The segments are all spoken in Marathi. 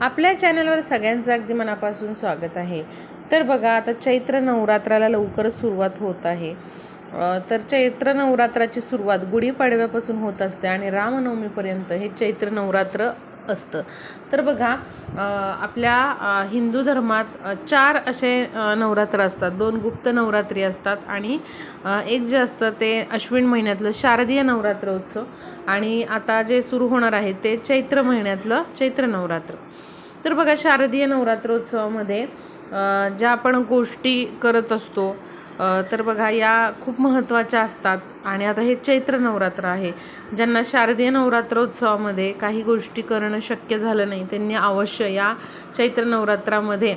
आपल्या चॅनलवर सगळ्यांचं अगदी मनापासून स्वागत आहे. तर बघा आता चैत्र नवरात्राला लवकरच सुरुवात होत आहे. तर चैत्र नवरात्राची सुरुवात गुढीपाडव्यापासून होत असते आणि रामनवमीपर्यंत हे चैत्र नवरात्र असतं. तर बघा आपल्या हिंदू धर्मात चार असे नवरात्र असतात. दोन गुप्त नवरात्री असतात आणि एक जे असतं ते अश्विन महिन्यातलं शारदीय नवरात्र उत्सव आणि आता जे सुरू होणार आहे ते चैत्र महिन्यातलं चैत्र नवरात्र. तर बघा शारदीय नवरात्रोत्सवामध्ये ज्या आपण गोष्टी करत असतो तर बघा या खूप महत्त्वाच्या असतात. आणि आता हे चैत्र नवरात्र आहे. ज्यांना शारदीय नवरात्रोत्सवामध्ये काही गोष्टी करणं शक्य झालं नाही त्यांनी अवश्य या चैत्र नवरात्रामध्ये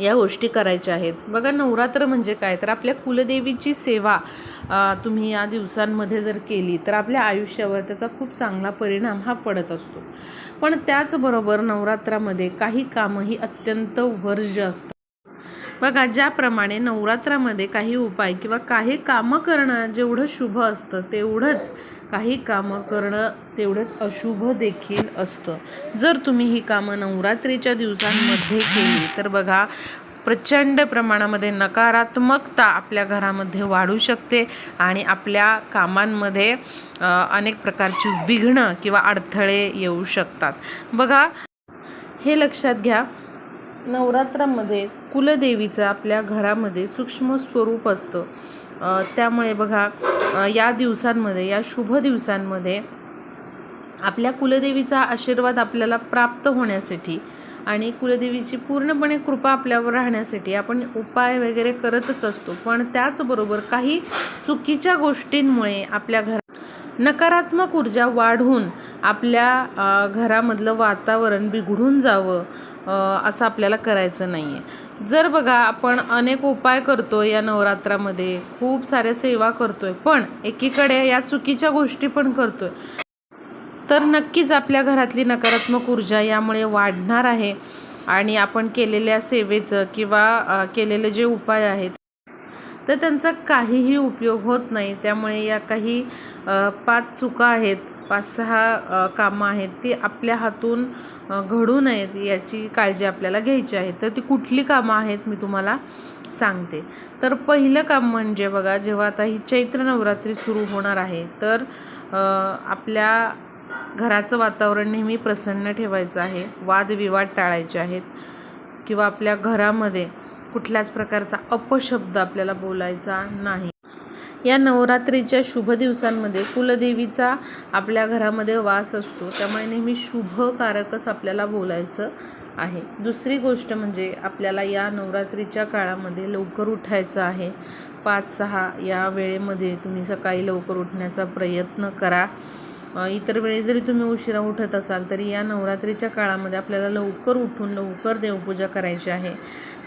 या गोष्टी करायच्या आहेत. बघा नवरात्र म्हणजे काय? तर आपल्या कुलदेवीची सेवा तुम्ही या दिवसांमध्ये जर केली तर आपल्या आयुष्यावर त्याचा खूप चांगला परिणाम हा पडत असतो. पण त्याचबरोबर नवरात्रामध्ये काही कामंही अत्यंत वर्ज्य असतात. बघा ज्याप्रमाणे नवरात्रामध्ये काही उपाय किंवा काही कामं करणं जेवढं शुभ असतं तेवढंच काही कामं करणं तेवढंच अशुभ देखील असतं. जर तुम्ही ही कामं नवरात्रीच्या दिवसांमध्ये केली तर बघा प्रचंड प्रमाणामध्ये नकारात्मकता आपल्या घरामध्ये वाढू शकते आणि आपल्या कामांमध्ये अनेक प्रकारची विघ्न किंवा अडथळे येऊ शकतात. बघा हे लक्षात घ्या. नवरात्रामध्ये कुलदेवीचं आपल्या घरामध्ये सूक्ष्म स्वरूप असतं. त्यामुळे बघा या दिवसांमध्ये या शुभ दिवसांमध्ये आपल्या कुलदेवीचा आशीर्वाद आपल्याला प्राप्त होण्यासाठी आणि कुलदेवीची पूर्णपणे कृपा आपल्यावर राहण्यासाठी आपण उपाय वगैरे करतच असतो. पण त्याचबरोबर काही चुकीच्या गोष्टींमुळे आपल्या घर नकारात्मक ऊर्जा वाढून आपल्या घरामधलं वातावरण बिघडून जावं असं आपल्याला करायचं नाही आहे जर बघा आपण अनेक उपाय करतो या नवरात्रामध्ये खूप साऱ्या सेवा करतोय पण एकीकडे या चुकीच्या गोष्टी पण करतोय तर नक्कीच आपल्या घरातली नकारात्मक ऊर्जा यामुळे वाढणार आहे. आणि आपण केलेल्या सेवेचं किंवा केलेले जे उपाय आहेत तर त्यांचा काहीही उपयोग होत नाही. त्यामुळे या काही पाच चुका आहेत पाच सहा कामं आहेत ती आपल्या हातून घडू नयेत याची काळजी आपल्याला घ्यायची आहे. तर ती कुठली कामं आहेत मी तुम्हाला सांगते. तर पहिलं काम म्हणजे बघा जेव्हा आता ही चैत्र नवरात्री सुरू होणार आहे तर आपल्या घराचं वातावरण नेहमी प्रसन्न ठेवायचं आहे. वादविवाद टाळायचे आहेत. किंवा आपल्या घरामध्ये कुठल्याच प्रकारचा अपशब्द आपल्याला बोलायचा नाही. या नवरात्रीच्या शुभ दिवसांमध्ये कुलदेवीचा आपल्या घरामध्ये वास असतो. त्यामुळे नेहमी शुभकारकच आपल्याला बोलायचं आहे. दुसरी गोष्ट म्हणजे आपल्याला या नवरात्रीच्या काळामध्ये लवकर उठायचं आहे. पाच सहा या वेळेमध्ये तुम्ही सकाळी लवकर उठण्याचा प्रयत्न करा. इतर वेळी जरी तुम्ही उशिरा उठत असाल तरी या नवरात्रीच्या काळामध्ये आपल्याला लवकर उठून लवकर देवपूजा करायची आहे.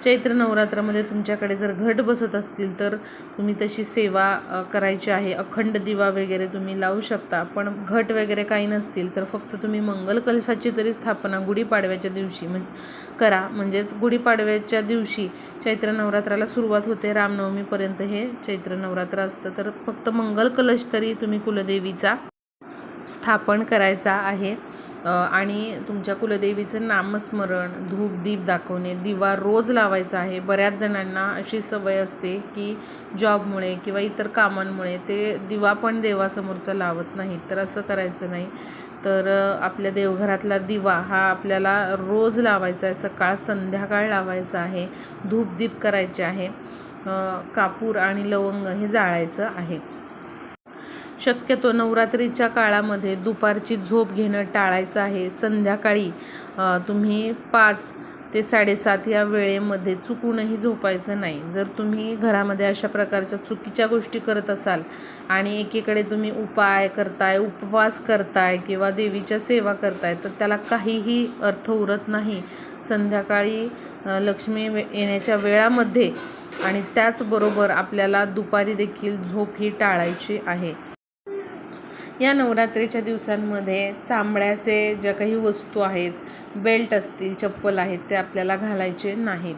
चैत्र नवरात्रामध्ये तुमच्याकडे जर घट बसत असतील तर तुम्ही तशी सेवा करायची आहे. अखंड दिवा वगैरे तुम्ही लावू शकता. पण घट वगैरे काही नसतील तर फक्त तुम्ही मंगल कलशाची तरी स्थापना गुढीपाडव्याच्या दिवशी म्हण करा. म्हणजेच गुढीपाडव्याच्या दिवशी चैत्र नवरात्राला सुरुवात होते रामनवमीपर्यंत हे चैत्र नवरात्र असतं. तर फक्त मंगल कलश तरी तुम्ही कुलदेवीचा स्थापन करायचा आहे. आणि तुमच्या कुलदेवीचं नामस्मरण धूप दीप दाखवणे दिवा रोज लावायचा आहे. बऱ्याच जणांना अशी सवय असते की जॉबमुळे किंवा इतर कामांमुळे ते दिवा पण देवासमोरचा लावत नाहीत. तर असं करायचं नाही. तर आपल्या देवघरातला दिवा हा आपल्याला रोज लावायचा आहे. सकाळ संध्याकाळ लावायचा आहे. धूपदीप करायचे आहे. कापूर आणि लवंग हे जाळायचं आहे. शक्यतो नवरात्रीच्या काळामध्ये दुपारची झोप घेणं टाळायचं आहे. संध्याकाळी तुम्ही पाच ते साडेसात या वेळेमध्ये चुकूनही झोपायचं नाही. जर तुम्ही घरामध्ये अशा प्रकारच्या चुकीच्या गोष्टी करत असाल आणि एकीकडे तुम्ही उपाय करताय उपवास करताय किंवा देवीच्या सेवा करताय तर त्याला काहीही अर्थ उरत नाही. संध्याकाळी लक्ष्मी वे- येण्याच्या वेळामध्ये आणि त्याचबरोबर आपल्याला दुपारी देखील झोप ही टाळायची आहे. या नवरात्रीच्या दिवसांमध्ये चामड्याचे ज्या काही वस्तू आहेत बेल्ट असतील चप्पल आहेत ते आपल्याला घालायचे नाहीत.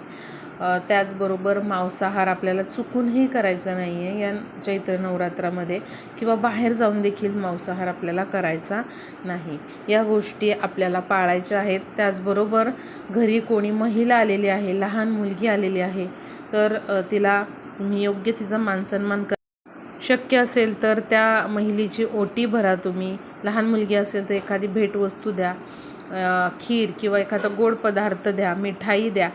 त्याचबरोबर मांसाहार आपल्याला चुकूनही करायचा नाही आहे या चैत्र नवरात्रामध्ये किंवा बाहेर जाऊन देखील मांसाहार आपल्याला करायचा नाही. या गोष्टी आपल्याला पाळायच्या आहेत. त्याचबरोबर घरी कोणी महिला आलेली आहे लहान मुलगी आलेली आहे तर तिला तुम्ही योग्य तिचा मानसन्मान कर. शक्य असेल तर त्या महिलेची ओटी भरा तुम्ही. लहान मुलगी असेल तर एखादी भेटवस्तू द्या खीर किंवा एखादा गोड पदार्थ द्या मिठाई द्या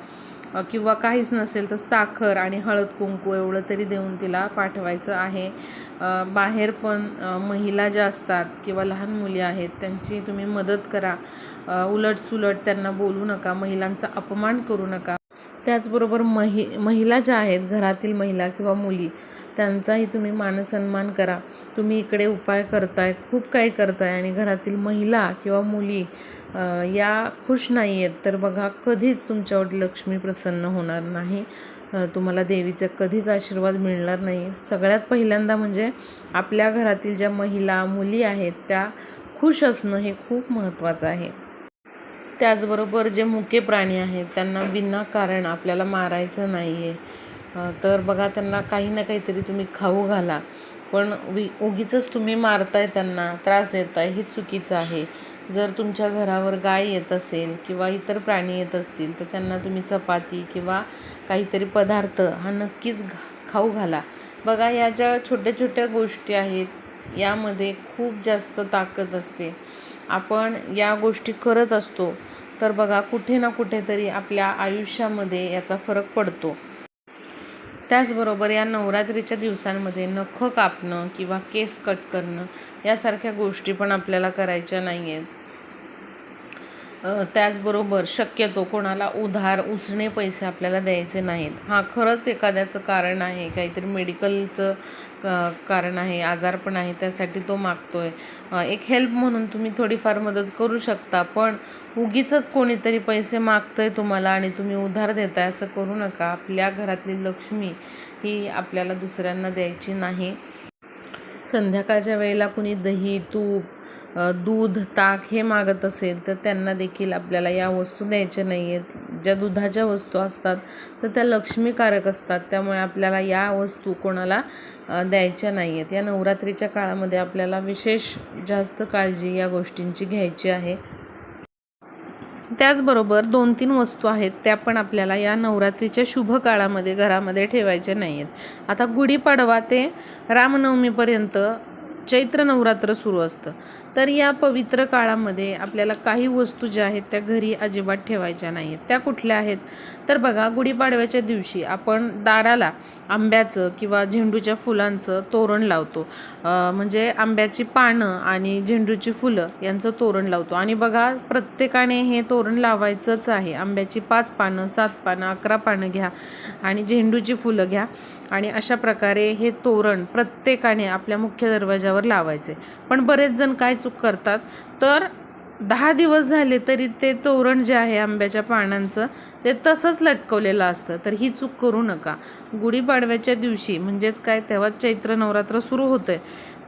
किंवा काहीच नसेल तर साखर आणि हळद कुंकू एवढं तरी देऊन तिला पाठवायचं आहे. बाहेर पण महिला ज्या असतात किंवा लहान मुली आहेत त्यांची तुम्ही मदत करा. उलटसुलट त्यांना बोलू नका महिलांचा अपमान करू नका. त्याचबरोबर महि महिला ज्या आहेत घरातील महिला किंवा मुली त्यांचाही तुम्ही मानसन्मान करा. तुम्ही इकडे उपाय करताय खूप काही करताय आणि घरातील महिला किंवा मुली या खुश नाही आहेत तर बघा कधीच तुमच्यावर लक्ष्मी प्रसन्न होणार नाही. तुम्हाला देवीचा कधीच आशीर्वाद मिळणार नाही. सगळ्यात पहिल्यांदा म्हणजे आपल्या घरातील ज्या महिला मुली आहेत त्या खुश असणं हे खूप महत्त्वाचं आहे. त्याचबरोबर जे मुके प्राणी आहेत त्यांना विनाकारण आपल्याला मारायचं नाही आहे तर बघा त्यांना काही ना काहीतरी तुम्ही खाऊ घाला. पण वि उगीचंच तुम्ही मारताय त्यांना त्रास देताय हे चुकीचं आहे. जर तुमच्या घरावर गाय येत असेल किंवा इतर प्राणी येत असतील तर त्यांना तुम्ही चपाती किंवा काहीतरी पदार्थ हा नक्कीच खाऊ घाला. बघा या ज्या छोट्या छोट्या गोष्टी आहेत यामध्ये खूप जास्त ताकद असते. आपण या गोष्टी करत असतो तर बघा कुठे ना कुठेतरी आपल्या आयुष्यामध्ये याचा फरक पडतो. त्याचबरोबर या नवरात्रीच्या दिवसांमध्ये नखं कापणं किंवा केस कट करणं यासारख्या गोष्टी पण आपल्याला करायच्या नाही आहेत त्याचबरोबर शक्यतो कोणाला उधार उसणे पैसे आपल्याला द्यायचे नाहीत. हा खरंच एखाद्याचं कारण आहे काहीतरी मेडिकलचं कारण आहे आजार पण आहे त्यासाठी तो मागतो आहे एक हेल्प म्हणून तुम्ही थोडीफार मदत करू शकता पण उगीचच कोणीतरी पैसे मागतंय तुम्हाला आणि तुम्ही उधार देताय असं करू नका. आपल्या घरातली लक्ष्मी ही आपल्याला दुसऱ्यांना द्यायची नाही. संध्याकाळच्या वेळेला कुणी दही तूप दूध ताक हे मागत असेल तर त्यांना देखील आपल्याला या वस्तू द्यायच्या नाही आहेत ज्या दुधाच्या वस्तू असतात तर त्या लक्ष्मीकारक असतात. त्यामुळे आपल्याला या वस्तू कोणाला द्यायच्या नाही आहेत या नवरात्रीच्या काळामध्ये आपल्याला विशेष जास्त काळजी या गोष्टींची घ्यायची आहे. त्याचबरोबर दोन तीन वस्तू आहेत त्या पण आपल्याला या नवरात्रीच्या शुभ काळामध्ये घरामध्ये ठेवायच्या नाही आहेत आता गुढीपाडवा ते रामनवमीपर्यंत चैत्र नवरात्र सुरू असतं. तर या पवित्र काळामध्ये आपल्याला काही वस्तू ज्या आहेत त्या घरी अजिबात ठेवायच्या नाही आहेत त्या कुठल्या आहेत? तर बघा गुढीपाडव्याच्या दिवशी आपण दाराला आंब्याचं किंवा झेंडूच्या फुलांचं तोरण लावतो. म्हणजे आंब्याची पानं आणि झेंडूची फुलं यांचं तोरण लावतो. आणि बघा प्रत्येकाने हे तोरण लावायचंच आहे. आंब्याची पाच पानं सात पानं अकरा पानं घ्या आणि झेंडूची फुलं घ्या. आणि अशा प्रकारे हे तोरण प्रत्येकाने आपल्या मुख्य दरवाजावर लावायचे. पण बरेच जण काय चूक करतात? तर दहा दिवस झाले तरी ते तोरण जे आहे आंब्याच्या पानांचं ते तसंच लटकवलेलं असतं. तर ही चूक करू नका. गुढीपाडव्याच्या दिवशी म्हणजेच काय तेव्हा चैत्र नवरात्र सुरू होतं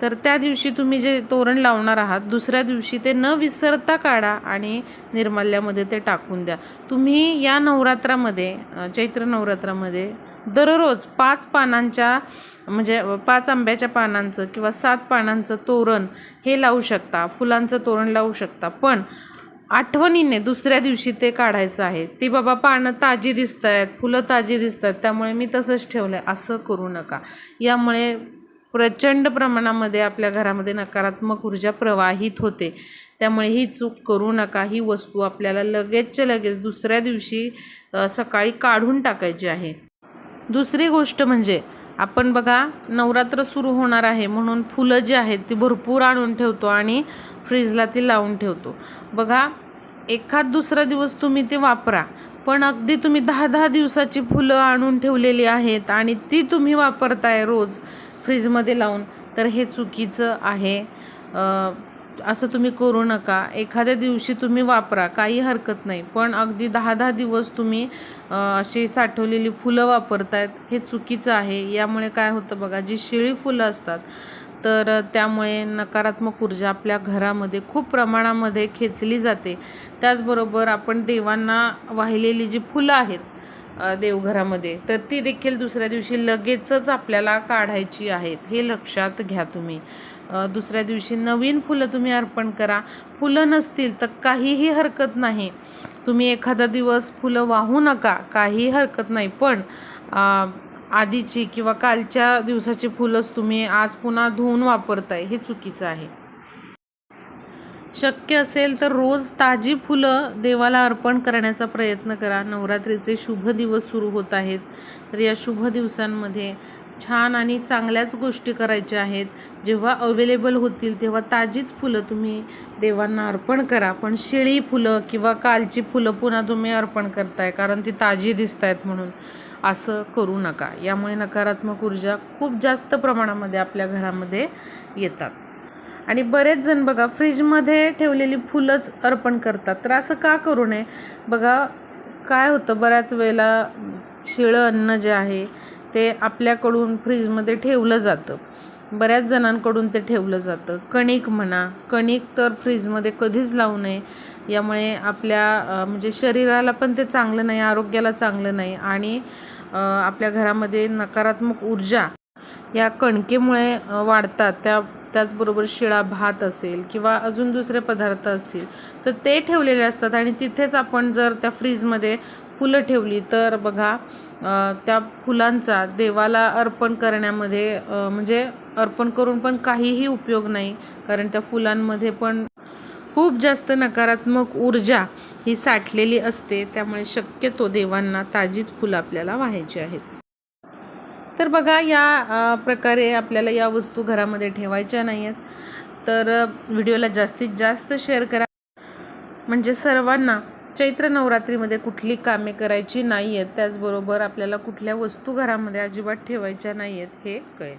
तर त्या दिवशी तुम्ही जे तोरण लावणार आहात दुसऱ्या दिवशी ते न विसरता काढा आणि निर्माल्यामध्ये ते टाकून द्या. तुम्ही या नवरात्रामध्ये चैत्र नवरात्रामध्ये दररोज पाच पानांच्या म्हणजे पाच आंब्याच्या पानांचं किंवा सात पानांचं तोरण हे लावू शकता. फुलांचं तोरण लावू शकता. पण आठवणीने दुसऱ्या दिवशी ते काढायचं आहे. ती बाबा पानं ताजी दिसत आहेत फुलं ताजी दिसत आहेत त्यामुळे मी तसंच ठेवलं आहे असं करू नका. यामुळे प्रचंड प्रमाणामध्ये आपल्या घरामध्ये नकारात्मक ऊर्जा प्रवाहित होते. त्यामुळे ही चूक करू नका. ही वस्तू आपल्याला लगेचच्या लगेच दुसऱ्या दिवशी सकाळी काढून टाकायची आहे. दुसरी गोष्ट म्हणजे आपण बघा नवरात्र सुरू होणार आहे म्हणून फुलं जी आहेत ती भरपूर आणून ठेवतो आणि फ्रीजला ती लावून ठेवतो. बघा एखाद दुसरा दिवस तुम्ही ते वापरा पण अगदी तुम्ही दहा दहा दिवसाची फुलं आणून ठेवलेली आहेत आणि ती तुम्ही वापरताय रोज फ्रीजमध्ये लावून तर हे चुकीचं आहे. असं तुम्ही करू नका. एखाद्या दिवशी तुम्ही वापरा. काही हरकत नाही. पण अगदी दहा दहा दिवस तुम्ही अशी साठवलेली फुलं वापरतायत हे चुकीचं आहे. यामुळे काय होतं बघा जी शिळी फुलं असतात तर त्यामुळे नकारात्मक ऊर्जा आपल्या घरामध्ये खूप प्रमाणामध्ये खेचली जाते. त्याचबरोबर आपण देवांना वाहिलेली जी फुलं आहेत देवघरामध्ये तर ती देखील दुसऱ्या दिवशी लगेचच आपल्याला काढायची आहेत. हे लक्षात घ्या तुम्ही. दुसऱ्या दिवशी नवीन फुलं तुम्ही अर्पण करा. फुलं नसतील तर काहीही हरकत नाही. तुम्ही एखादा दिवस फुलं वाहू नका काही हरकत नाही. पण आधीची किंवा कालच्या दिवसाची फुलंच तुम्ही आज पुन्हा धुवून वापरताय हे चुकीचं आहे. शक्य असेल तर रोज ताजी फुलं देवाला अर्पण करण्याचा प्रयत्न करा. नवरात्रीचे शुभ दिवस सुरू होत आहेत. तर या शुभ दिवसांमध्ये छान आणि चांगल्याच गोष्टी करायच्या आहेत. जेव्हा अवेलेबल होतील तेव्हा ताजीच फुलं तुम्ही देवांना अर्पण करा. पण शेळी फुलं किंवा कालची फुलं पुन्हा तुम्ही अर्पण करताय कारण ती ताजी दिसत आहेत म्हणून. असं करू नका. यामुळे नकारात्मक ऊर्जा खूप जास्त प्रमाणामध्ये आपल्या घरामध्ये येतात. आणि बरेच जण बघा फ्रीजमध्ये ठेवलेली फुलंच अर्पण करतात. तर असं का करू नये? बघा काय होतं बऱ्याच वेळेला शिळं अन्न जे आहे ते आपल्याकडून फ्रीजमध्ये ठेवलं जातं. बऱ्याच जणांकडून ते ठेवलं जातं. कणिक म्हणा कणिक तर फ्रीजमध्ये कधीच लावू नये. यामुळे आपल्या म्हणजे शरीराला पण ते चांगलं नाही आरोग्याला चांगलं नाही आणि आपल्या घरामध्ये नकारात्मक ऊर्जा या कणकेमुळे वाढतात. त्या त्याचबरोबर शिळा भात असेल किंवा अजून दुसरे पदार्थ असतील तर ते ठेवलेले असतात आणि तिथेच आपण जर त्या फ्रीजमध्ये फुलं ठेवली तर बघा त्या फुलांचा देवाला अर्पण करण्यामध्ये म्हणजे अर्पण करून पण काहीही उपयोग नाही. कारण त्या फुलांमध्ये पण खूप जास्त नकारात्मक ऊर्जा ही साठलेली असते. त्यामुळे शक्यतो देवांना ताजीच फुलं आपल्याला व्हायची आहेत. तर बघा या प्रकारे आपल्याला या वस्तू घरामध्ये ठेवायच्या नाही आहेत तर व्हिडिओला जास्तीत जास्त शेअर करा. म्हणजे सर्वांना चैत्र नवरात्रीमध्ये कुठली कामे करायची नाही आहेत त्याचबरोबर आपल्याला कुठल्या वस्तू घरामध्ये अजिबात ठेवायच्या नाही आहेत हे कळेल.